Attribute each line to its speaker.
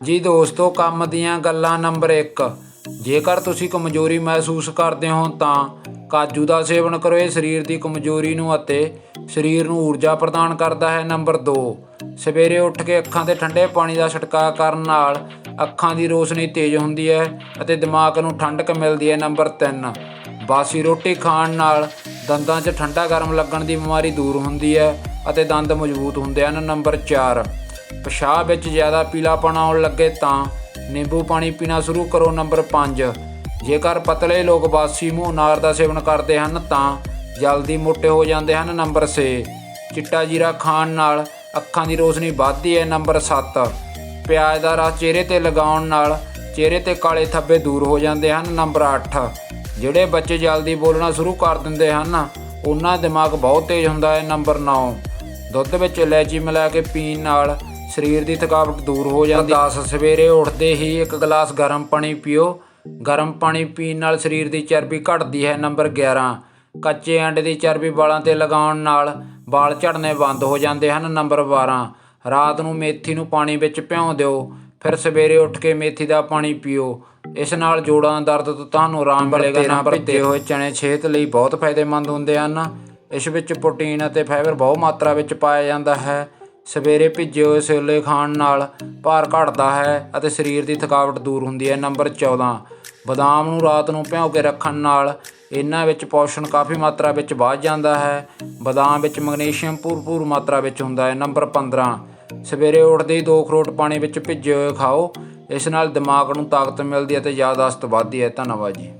Speaker 1: ਜੀ ਦੋਸਤੋ, ਕੰਮ ਦੀਆਂ ਗੱਲਾਂ ਨੰਬਰ 1 ਜੇਕਰ ਤੁਸੀਂ ਕਮਜ਼ੋਰੀ ਮਹਿਸੂਸ ਕਰਦੇ ਹੋ, ਤਾਂ ਕਾਜੂ ਦਾ ਸੇਵਨ ਕਰੋ। ਇਹ ਸਰੀਰ ਦੀ ਕਮਜ਼ੋਰੀ ਨੂੰ ਅਤੇ ਸਰੀਰ ਨੂੰ ਊਰਜਾ ਪ੍ਰਦਾਨ ਕਰਦਾ ਹੈ, ਨੰਬਰ 2 ਸਵੇਰੇ ਉੱਠ ਕੇ ਅੱਖਾਂ ਤੇ ਠੰਡੇ ਪਾਣੀ ਦਾ ਛਿੜਕਾਅ ਕਰਨ ਨਾਲ ਅੱਖਾਂ ਦੀ ਰੋਸ਼ਨੀ ਤੇਜ਼ ਹੁੰਦੀ ਹੈ ਅਤੇ ਦਿਮਾਗ ਨੂੰ ਠੰਡਕ ਮਿਲਦੀ ਹੈ, ਨੰਬਰ 3 ਬਾਸੀ ਰੋਟੀ ਖਾਣ ਨਾਲ ਦੰਦਾਂ 'ਚ ਠੰਡਾ ਗਰਮ ਲੱਗਣ ਦੀ ਬਿਮਾਰੀ ਦੂਰ ਹੁੰਦੀ ਹੈ ਅਤੇ ਦੰਦ ਮਜ਼ਬੂਤ ਹੁੰਦੇ ਹਨ, ਨੰਬਰ 4 ਪਿਸ਼ਾਬ ਵਿੱਚ ਜ਼ਿਆਦਾ ਪੀਲਾਪਣ ਆਉਣ ਲੱਗੇ ਤਾਂ ਨਿੰਬੂ ਪਾਣੀ ਪੀਣਾ ਸ਼ੁਰੂ ਕਰੋ ਨੰਬਰ 5 ਜੇਕਰ ਪਤਲੇ ਲੋਕ ਬਾਸੀ ਮੂੰਹ ਅਨਾਰ ਦਾ ਸੇਵਨ ਕਰਦੇ ਹਨ ਤਾਂ ਜਲਦੀ ਮੋਟੇ ਹੋ ਜਾਂਦੇ ਹਨ ਨੰਬਰ 6 ਚਿੱਟਾ ਜੀਰਾ ਖਾਣ ਨਾਲ ਅੱਖਾਂ ਦੀ ਰੋਸ਼ਨੀ ਵੱਧਦੀ ਹੈ ਨੰਬਰ 7 ਪਿਆਜ਼ ਦਾ ਰਸ ਚਿਹਰੇ ਤੇ ਲਗਾਉਣ ਨਾਲ ਚਿਹਰੇ ਤੇ ਕਾਲੇ ਥੱਬੇ ਦੂਰ ਹੋ ਜਾਂਦੇ ਹਨ ਨੰਬਰ 8 ਜਿਹੜੇ ਬੱਚੇ ਜਲਦੀ ਬੋਲਣਾ ਸ਼ੁਰੂ ਕਰ ਦਿੰਦੇ ਹਨ, ਉਹਨਾਂ ਦਾ ਦਿਮਾਗ ਬਹੁਤ ਤੇਜ਼ ਹੁੰਦਾ ਹੈ ਨੰਬਰ 9 ਦੁੱਧ ਵਿੱਚ ਇਲਾਇਚੀ ਮਿਲਾ ਕੇ ਪੀਣ ਨਾਲ ਸਰੀਰ ਦੀ ਥਕਾਵਟ ਦੂਰ ਹੋ ਜਾਂਦੀ। ਹੈ 10 ਸਵੇਰੇ ਉੱਠਦੇ ਹੀ ਇੱਕ ਗਲਾਸ ਗਰਮ ਪਾਣੀ ਪੀਓ। ਗਰਮ ਪਾਣੀ ਪੀਣ ਨਾਲ ਸਰੀਰ ਦੀ ਚਰਬੀ ਘਟਦੀ ਹੈ ਨੰਬਰ 11 ਕੱਚੇ ਅੰਡੇ ਦੀ ਚਰਬੀ ਵਾਲਾਂ ਤੇ ਲਗਾਉਣ ਨਾਲ ਵਾਲ ਝੜਨੇ ਬੰਦ ਹੋ ਜਾਂਦੇ ਹਨ ਨੰਬਰ 12 ਰਾਤ ਨੂੰ ਮੇਥੀ ਨੂੰ ਪਾਣੀ ਵਿੱਚ ਭਿਉਂ ਦਿਓ। ਫਿਰ ਸਵੇਰੇ ਉੱਠ ਕੇ ਮੇਥੀ ਦਾ ਪਾਣੀ ਪੀਓ। ਇਸ ਨਾਲ ਜੋੜਾਂ ਦਾ ਦਰਦ ਤੋਂ ਤੁਹਾਨੂੰ ਆਰਾਮ ਮਿਲੇਗਾ ਨੰਬਰ ਭਿੱਜੇ ਹੋਏ ਚਣੇ ਸਿਹਤ ਲਈ ਬਹੁਤ ਫਾਇਦੇਮੰਦ ਹੁੰਦੇ ਹਨ। ਇਸ ਵਿੱਚ ਪ੍ਰੋਟੀਨ ਅਤੇ ਫਾਈਬਰ ਬਹੁ ਮਾਤਰਾ ਵਿੱਚ ਪਾਇਆ ਜਾਂਦਾ ਹੈ। ਸਵੇਰੇ ਭਿੱਜੇ ਹੋਏ ਛੋਲੇ ਖਾਣ ਨਾਲ ਭਾਰ ਘਟਦਾ ਹੈ ਅਤੇ ਸਰੀਰ ਦੀ ਥਕਾਵਟ ਦੂਰ ਹੁੰਦੀ ਹੈ। ਨੰਬਰ 14 ਬਦਾਮ ਨੂੰ ਰਾਤ ਨੂੰ ਭਿਓ ਕੇ ਰੱਖਣ ਨਾਲ ਇਹਨਾਂ ਵਿੱਚ ਪੋਸ਼ਣ ਕਾਫੀ ਮਾਤਰਾ ਵਿੱਚ ਵੱਧ ਜਾਂਦਾ ਹੈ। ਬਦਾਮ ਵਿੱਚ ਮੈਗਨੀਸ਼ੀਅਮ ਭਰਪੂਰ ਮਾਤਰਾ ਵਿੱਚ ਹੁੰਦਾ ਹੈ। ਨੰਬਰ 15 ਸਵੇਰੇ ਉੱਠਦੇ ਹੀ ਦੋ ਅਖਰੋਟ ਪਾਣੀ ਵਿੱਚ ਭਿੱਜੇ ਹੋਏ ਖਾਓ। ਇਸ ਨਾਲ ਦਿਮਾਗ ਨੂੰ ਤਾਕਤ ਮਿਲਦੀ ਹੈ ਤੇ ਯਾਦਾਸ਼ਤ ਵੱਧਦੀ ਹੈ। ਧੰਨਵਾਦ ਜੀ।